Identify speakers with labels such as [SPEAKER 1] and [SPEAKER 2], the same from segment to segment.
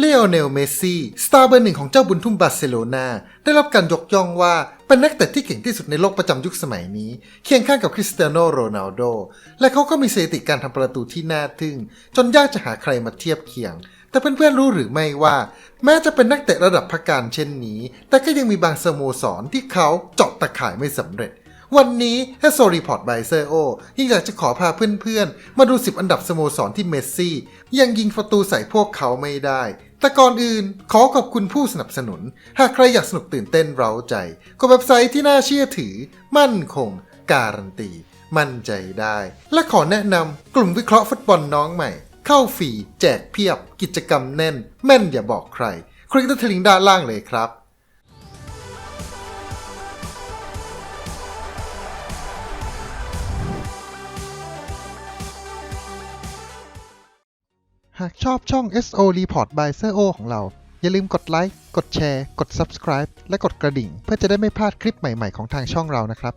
[SPEAKER 1] เลโอเนล เมสซี่ สตาร์เบอร์หนึ่งของเจ้าบุญทุ่มบาร์เซโลนา ได้รับการยกย่องว่าเป็นนักเตะที่เก่งที่สุดในโลกประจำยุคสมัยนี้ เคียงข้างกับคริสเตียโนโรนัลโด และเขาก็มีสถิติการทำประตูที่น่าทึ่ง จนยากจะหาใครมาเทียบเคียง แต่เพื่อนๆรู้หรือไม่ว่า แม้จะเป็นนักเตะระดับพักการเช่นนี้ แต่ก็ยังมีบางสโมสรที่เขาเจาะตะข่ายไม่สำเร็จวันนี้ h ฮ s o Report by s e o ยิ่งอยากจะขอพาเพื่อนๆ มาดู 10 อันดับสโมสรที่เมสซี่ ยังยิงประตูใส่พวกเขาไม่ได้ แต่ก่อนอื่นขอขอบคุณผู้สนับสนุน หากใครอยากสนุกตื่นเต้นเร้าใจก็เว็บไซต์ที่น่าเชื่อถือ มั่นคง การันตี มั่นใจได้ และขอแนะนำกลุ่มวิเคราะห์ฟุตบอลน้องใหม่ เข้าฟรีแจกเพียบ กิจกรรมแน่น แม่นอย่าบอกใคร คลิกที่ลิงก์ด้านล่างเลยครับ หากชอบช่อง SO Report by SEO ของเรา อย่าลืมกดไลค์ กดแชร์ กด Subscribe และกดกระดิ่ง เพื่อจะได้ไม่พลาดคลิปใหม่ ๆ ของทางช่องเรานะครับ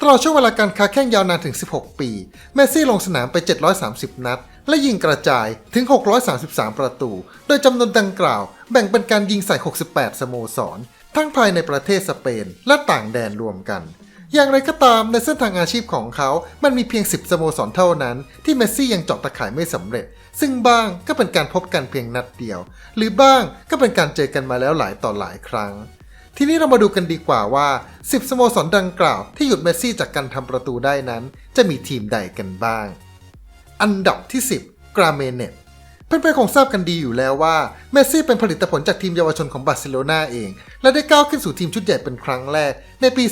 [SPEAKER 1] ตลอดช่วงเวลาการค้าแข่งยาวนานถึง 16 ปี เมสซี่ลงสนามไป 730 นัด และยิงกระจายถึง 633 ประตู โดยจำนวนดังกล่าว แบ่งเป็นการยิงใส่ 68 สโมสร ทั้งภายในประเทศสเปน และต่างแดนรวมกัน อย่างไรก็ตามในเส้นทางอาชีพของเขา มันมีเพียง 10สโมสรเท่านั้น ที่เมสซี่ยังเจาะตะข่ายไม่สำเร็จ ซึ่งบ้างก็เป็นการพบกันเพียงนัดเดียว หรือบ้างก็เป็นการเจอกันมาแล้วหลายต่อหลายครั้ง ทีนี้เรามาดูกันดีกว่าว่า 10สโมสรดังกล่าวที่หยุดเมสซี่จากการทำประตูได้นั้น จะมีทีมใดกันบ้าง อันดับที่ 10กราเมเนต เพื่อนๆคงทราบกันดีอยู่แล้วว่าเมสซี่เป็นผลิตผลจากทีมเยาวชนของบาร์เซโลนาเอง และได้ก้าวขึ้นสู่ทีมชุดใหญ่เป็นครั้งแรก ในปี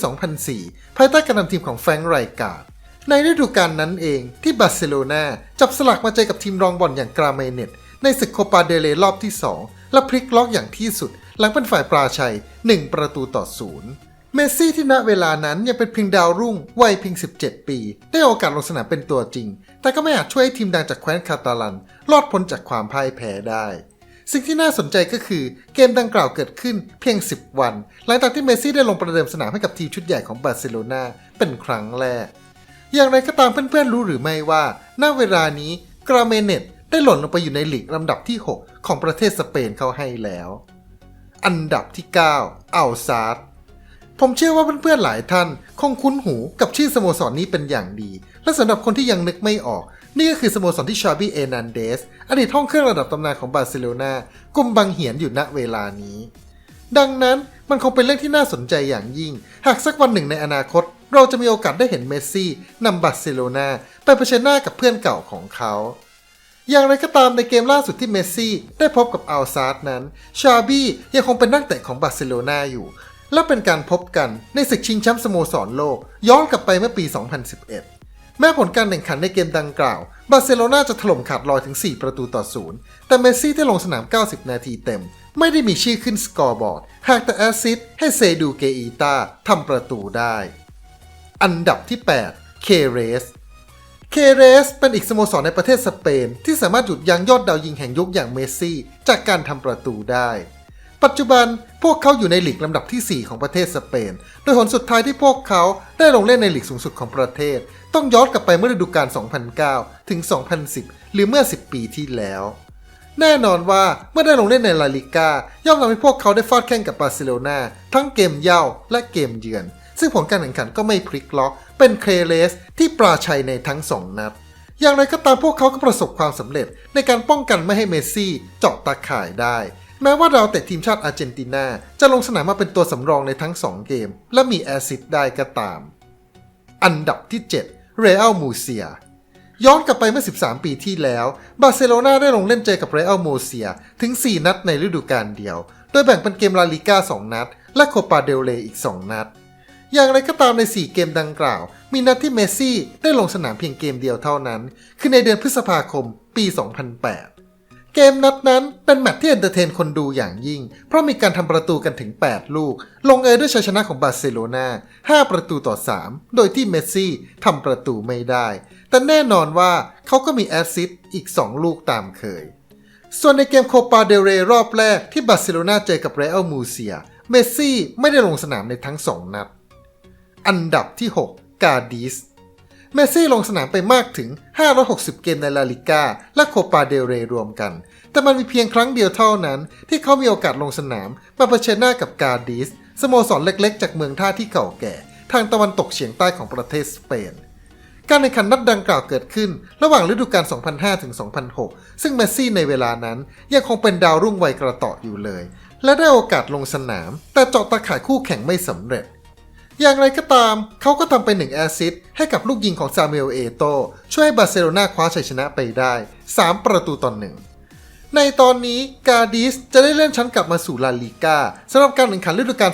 [SPEAKER 1] 2004 ภายใต้การนำทีมของแฟรงค์ไรการ์ดในฤดูกาลนั้นเองที่บาร์เซโลนาจับสลักมาเจอกับทีมรองบอลอย่างกราเมเนตในศึกโคปาเดเลรอบที่ 2 และพลิกล็อกอย่างที่สุด หลังเป็นฝ่ายปราชัย 1 ประตูต่อศูนย์ เมสซี่ที่ณเวลานั้นยังเป็นเพียงดาวรุ่งวัยเพียง 17 ปี ได้โอกาสลงสนามเป็นตัวจริง แต่ก็ไม่อาจช่วยให้ทีมดังจากแคว้นคาตาลัน รอดพ้นจากความพ่ายแพ้ได้ สิ่งที่น่าสนใจก็คือเกมดังกล่าวเกิดขึ้นเพียง 10 วัน หลังจากที่เมสซี่ได้ลงประเดิมสนามให้กับทีมชุดใหญ่ของบาร์เซโลนาเป็นครั้งแรก อย่างไรก็ตามเพื่อนๆรู้หรือไม่ว่าณเวลานี้กราเมเนตได้หล่นลงไปอยู่ในหลีกลำดับที่ 6 ของประเทศสเปนเข้าให้แล้ว อันดับที่ 9อัลซาร์ ผมเชื่อว่าเพื่อนๆหลายท่าน คงคุ้นหูกับชื่อสโมสรนนี้เป็นอย่างดี และสำหรับคนที่ยังนึกไม่ออก นี่ก็คือสโมสรที่ชาบี้เอนันเดสอดีตห้องเครื่องระดับตำนานของบาร์เซโลนากุมบังเหียนอยู่ณเวลานี้ ดังนั้นมันคงเป็นเรื่องที่น่าสนใจอย่างยิ่ง หากสักวันหนึ่งในอนาคต เราจะมีโอกาสได้เห็นเมสซี่นำบาร์เซโลนาไปเผชิญหน้ากับเพื่อนเก่าของเขาอย่างไรก็ตามในเกมล่าสุดที่เมสซี่ได้พบกับอัลซาร์นั้น ชาบี้ยังคงเป็นนักเตะของบาร์เซโลนาอยู่ และเป็นการพบกันในศึกชิงแชมป์สโมสรโลก ย้อนกลับไปเมื่อปี 2011 แม้ผลการแข่งขันในเกมดังกล่าว บาร์เซโลนาจะถล่มขาดลอยถึง 4 ประตูต่อศูนย์แต่เมสซี่ที่ลงสนาม 90 นาทีเต็ม ไม่ได้มีชื่อขึ้นสกอร์บอร์ด หากแต่แอสซิสให้เซดูเกอีตาทำประตูได้ อันดับที่ 8 เคเรสเคเรสเป็นอีกสโมสรในประเทศสเปน ที่สามารถหยุดยั้งยอดดาวยิงแห่งยุคอย่างเมสซี่ จากการทำประตูได้ ปัจจุบันพวกเขาอยู่ในลีกลำดับที่ 4 ของประเทศสเปน โดยผลสุดท้ายที่พวกเขาได้ลงเล่นในลีกสูงสุดของประเทศ ต้องย้อนกลับไปเมื่อฤดูกาล 2009 ถึง 2010 หรือเมื่อ 10 ปีที่แล้ว แน่นอนว่าเมื่อได้ลงเล่นในลาลิก้าย่อมทำให้พวกเขาได้ฟาดแข่งกับบาร์เซโลนาทั้งเกมเย่าและเกมเยือน ซึ่งผลการแข่งขันก็ไม่พลิกล็อก เป็นเคเลสที่ปราชัยในทั้งสองนัด อย่างไรก็ตามพวกเขาก็ประสบความสำเร็จในการป้องกันไม่ให้เมสซี่เจาะตาข่ายได้ แม้ว่าดาวเตะทีมชาติอาร์เจนตินาจะลงสนามมาเป็นตัวสำรองในทั้ง 2 เกม และมีแอซิสต์ได้ก็ตาม อันดับที่ 7 เรอัลมูเซีย ย้อนกลับไปเมื่อ 13 ปีที่แล้ว บาร์เซโลนาได้ลงเล่นเจอกับเรอัลโมเซียถึง 4 นัดในฤดูกาลเดียว โดยแบ่งเป็นเกมลาลิก้า 2 นัด และโคปาเดลเรอีก 2 นัด อย่างไรก็ตามใน 4 เกมดังกล่าว มีนัดที่เมสซี่ได้ลงสนามเพียงเกมเดียวเท่านั้น คือในเดือนพฤษภาคมปี 2008 เกมนัดนั้นเป็นแมตช์ที่เอนเตอร์เทนคนดูอย่างยิ่ง เพราะมีการทำประตูกันถึง 8 ลูก ลงเอยด้วยชัยชนะของบาร์เซโลนา5 ประตูต่อ 3 โดยที่เมสซี่ทำประตูไม่ได้ แต่แน่นอนว่าเขาก็มีแอสซิสต์อีก 2 ลูกตามเคย ส่วนในเกมโคปาเดเรรอบแรกที่บาร์เซโลนาเจอกับเรอัลมูเซีย เมสซี่ไม่ได้ลงสนามในทั้ง 2 นัด อันดับที่ 6 กาดิส เมสซี่ลงสนามไปมากถึง 560 เกมในลาลิก้าและโคปาเดลเรรวมกัน แต่มันมีเพียงครั้งเดียวเท่านั้น ที่เขามีโอกาสลงสนามมาเผชิญหน้ากับกาดิสสโมสรเล็กๆ จากเมืองท่าที่เก่าแก่ ทางตะวันตกเฉียงใต้ของประเทศสเปน การแข่งขันนัดดังกล่าวเกิดขึ้น ระหว่างฤดูกาล 2005ถึง2006 ซึ่งเมสซี่ในเวลานั้นยังคงเป็นดาวรุ่งวัยกระเตาะอยู่เลย และได้โอกาสลงสนาม แต่เจาะตาข่ายคู่แข่งไม่สำเร็จ อย่างไรก็ตาม เขาก็ทำไปหนึ่งแอซิสให้กับลูกยิงของซามูเอลเอโต ช่วยให้บาร์เซโลนาคว้าชัยชนะไปได้ 3 ประตูต่อหนึ่งในตอนนี้กาดิสจะได้เลื่อนชั้นกลับมาสู่ลาลีกาสำหรับการแข่งขันฤดูกาล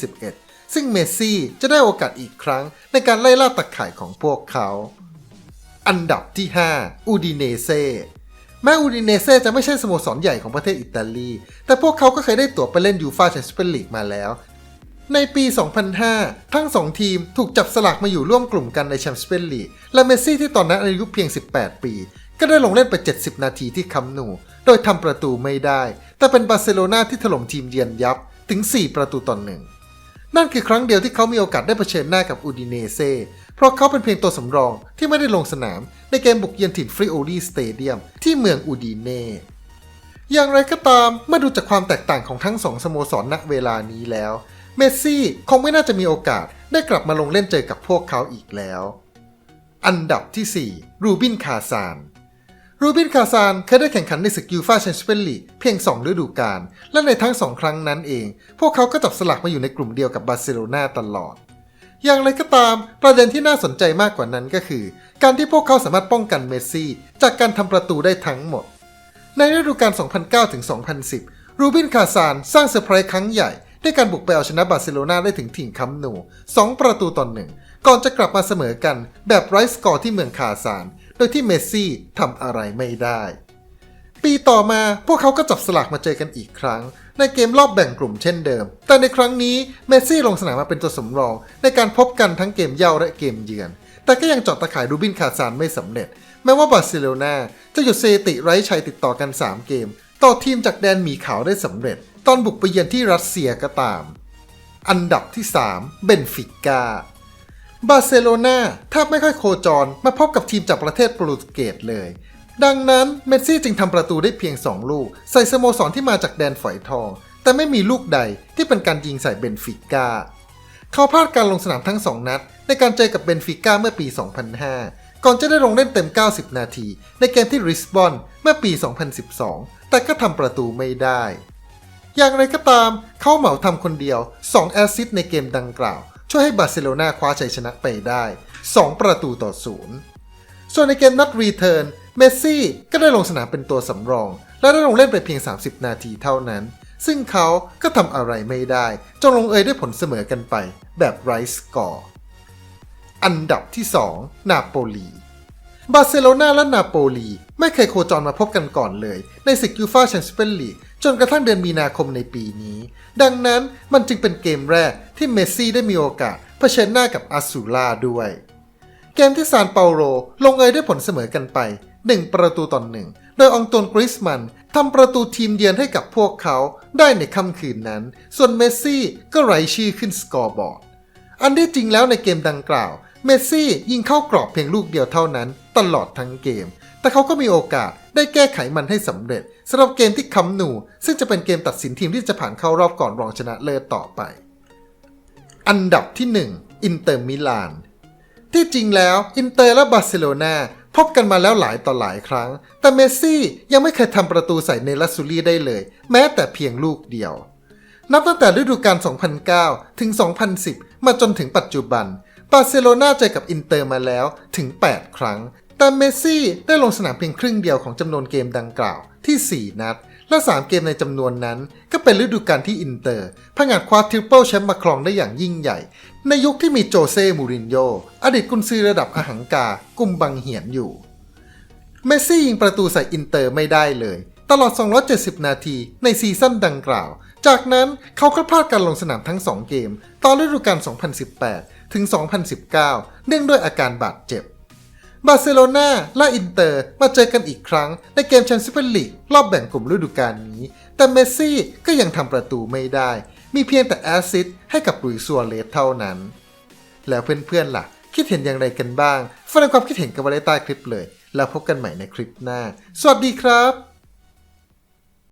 [SPEAKER 1] 2020-2021 ซึ่งเมสซี่จะได้โอกาสอีกครั้งในการไล่ล่าตะข่ายของพวกเขา อันดับที่ 5 อูดิเนเซแม้อูดิเนเซ่จะไม่ใช่สโมสรใหญ่ของประเทศอิตาลี แต่พวกเขาก็เคยได้ตั๋วไปเล่นยูฟาแชมเปี้ยนลีกมาแล้ว ในปี 2005 ทั้งสองทีมถูกจับสลักมาอยู่ร่วมกลุ่มกันในแชมเปี้ยนลีก และเมสซี่ที่ตอนนั้นอายุเพียง 18 ปี ก็ได้ลงเล่นไป 70 นาทีที่คัมป์นู โดยทำประตูไม่ได้ แต่เป็นบาร์เซโลนาที่ถล่มทีมเยือนยับถึง 4 ประตูต่อหนึ่ง นั่นคือครั้งเดียวที่เขามีโอกาสได้เผชิญหน้ากับอูดิเนเซ่เพราะเขาเป็นเพียงตัวสำรองที่ไม่ได้ลงสนามในเกมบุกเยือนถิ่นฟริโอลีสเตเดียมที่เมืองอูดิเน่อย่างไรก็ตามเมื่อดูจากความแตกต่างของทั้งสองสโมสรณเวลานี้แล้ว เมสซี่คงไม่น่าจะมีโอกาสได้กลับมาลงเล่นเจอกับพวกเขาอีกแล้ว อันดับที่ 4 รูบินคาซาน รูบินคาซานเคยได้แข่งขันในศึกยูฟาแชมเปี้ยนลีกเพียง 2 ฤดูกาล และในทั้ง2ครั้งนั้นเอง พวกเขาก็จับสลักมาอยู่ในกลุ่มเดียวกับบาร์เซโลนาตลอด อย่างไรก็ตาม ประเด็นที่น่าสนใจมากกว่านั้นก็คือ การที่พวกเขาสามารถป้องกันเมสซี่ จากการทำประตูได้ทั้งหมด ในฤดูกาล 2009ถึง2010 รูบินคาซานสร้างเซอร์ไพรส์ครั้งใหญ่ ด้วยการบุกไปเอาชนะบาร์เซโลนาได้ถึงถิ่นคัมป์นู 2 ประตูต่อหนึ่งก่อนจะกลับมาเสมอกันแบบไร้สกอร์ที่เมืองคาซาน โดยที่เมสซี่ทำอะไรไม่ได้ ปีต่อมาพวกเขาก็จับสลากมาเจอกันอีกครั้ง ในเกมรอบแบ่งกลุ่มเช่นเดิม แต่ในครั้งนี้เมสซี่ลงสนามมาเป็นตัวสำรอง ในการพบกันทั้งเกมเย่าและเกมเยือน แต่ก็ยังจาะตะข่ายรูบินคาซานไม่สำเร็จ แม้ว่าบาร์เซโลนาจะหยุดสถิติไร้ชัยติดต่อกัน 3 เกม ต่อทีมจากแดนหมีขาวได้สำเร็จ ตอนบุกไปเยือนที่รัสเซียก็ตาม อันดับที่ 3 เบนฟิก้า บาร์เซโลนาแทบไม่ค่อยโคจรมาพบกับทีมจากประเทศโปรตุเกสเลย ดังนั้นเมสซี่จึงทำประตูได้เพียง 2 ลูก ใส่สโมสรที่มาจากแดนฝอยทอง แต่ไม่มีลูกใดที่เป็นการยิงใส่เบนฟิก้า เขาพลาดการลงสนามทั้ง 2 นัด ในการเจอกับเบนฟิก้าเมื่อปี 2005ก่อนจะได้ลงเล่นเต็ม 90 นาที ในเกมที่ริสบอนเมื่อปี 2012 แต่ก็ทำประตูไม่ได้ อย่างไรก็ตามเขาเหมาทำคนเดียว 2 แอสซิสในเกมดังกล่าว ช่วยให้บาร์เซโลนาคว้าชัยชนะไปได้ 2 ประตูต่อศูนย์ส่วนในเกมนัดรีเทิร์นเมสซี่ก็ได้ลงสนามเป็นตัวสำรอง และได้ลงเล่นไปเพียง 30 นาทีเท่านั้น ซึ่งเขาก็ทำอะไรไม่ได้จนลงเอยด้วยผลเสมอกันไป แบบไร้สกอร์อันดับที่ 2 นาโปลี บาร์เซโลนาและนาโปลี ไม่เคยโคจรมาพบกันก่อนเลย ในศึกยูฟาแชมเปี้ยนลีก จนกระทั่งเดือนมีนาคมในปีนี้ ดังนั้นมันจึงเป็นเกมแรกที่เมสซี่ได้มีโอกาสเผชิญหน้ากับอาซูล่าด้วย เกมที่ซานเปาโลลงเอยด้วยผลเสมอกันไป 1 ประตูต่อหนึ่งโดยองตวนกริสมันทำประตูทีมเยือนให้กับพวกเขาได้ในค่ำคืนนั้น ส่วนเมสซี่ก็ไร้ชื่อขึ้นสกอร์บอร์ด อันที่จริงแล้วในเกมดังกล่าว เมสซี่ยิงเข้ากรอบเพียงลูกเดียวเท่านั้น ตลอดทั้งเกม แต่เขาก็มีโอกาสได้แก้ไขมันให้สำเร็จสำหรับเกมที่คัมป์นู ซึ่งจะเป็นเกมตัดสินทีมที่จะผ่านเข้ารอบก่อนรองชนะเลิศต่อไป อันดับที่ 1 อินเตอร์มิลาน ที่จริงแล้วอินเตอร์และบาร์เซโลนาพบกันมาแล้วหลายต่อหลายครั้ง แต่เมสซี่ยังไม่เคยทำประตูใส่เนลัสซูรีได้เลย แม้แต่เพียงลูกเดียว นับตั้งแต่ฤดูกาล 2009 ถึง 2010 มาจนถึงปัจจุบัน บาร์เซโลนาเจอกับอินเตอร์มาแล้วถึง 8 ครั้ง แต่เมสซี่ได้ลงสนามเพียงครึ่งเดียวของจำนวนเกมดังกล่าวที่ 4 นัด และ 3 เกมในจำนวนนั้น ก็เป็นฤดูกาลที่อินเตอร์ผงาดคว้าทริปเปิลแชมป์มาครองได้อย่างยิ่งใหญ่ ในยุคที่มีโจเซ่ มูรินโญ่อดีตกุนซือระดับอหังกา กุมบังเหียนอยู่ เมสซี่ยิงประตูใส่อินเตอร์ไม่ได้เลย ตลอด 270 นาทีในซีซั่นดังกล่าว จากนั้นเขาก็พลาดการลงสนามทั้ง 2 เกม ตอนฤดูกาล2018 ถึง 2019 เนื่องด้วยอาการบาดเจ็บ บาร์เซโลนาและอินเตอร์มาเจอกันอีกครั้งในเกมแชมเปี้ยนลีกรอบแบ่งกลุ่มฤดูกาลนี้ แต่เมสซี่ก็ยังทำประตูไม่ได้ มีเพียงแต่แอสซิสต์ให้กับลุยส์ซัวเลสเท่านั้น แล้วเพื่อนๆล่ะ คิดเห็นอย่างไรกันบ้างแสดงความคิดเห็นกันไว้ใต้คลิปเลย แล้วพบกันใหม่ในคลิปหน้า สวัสดีครับ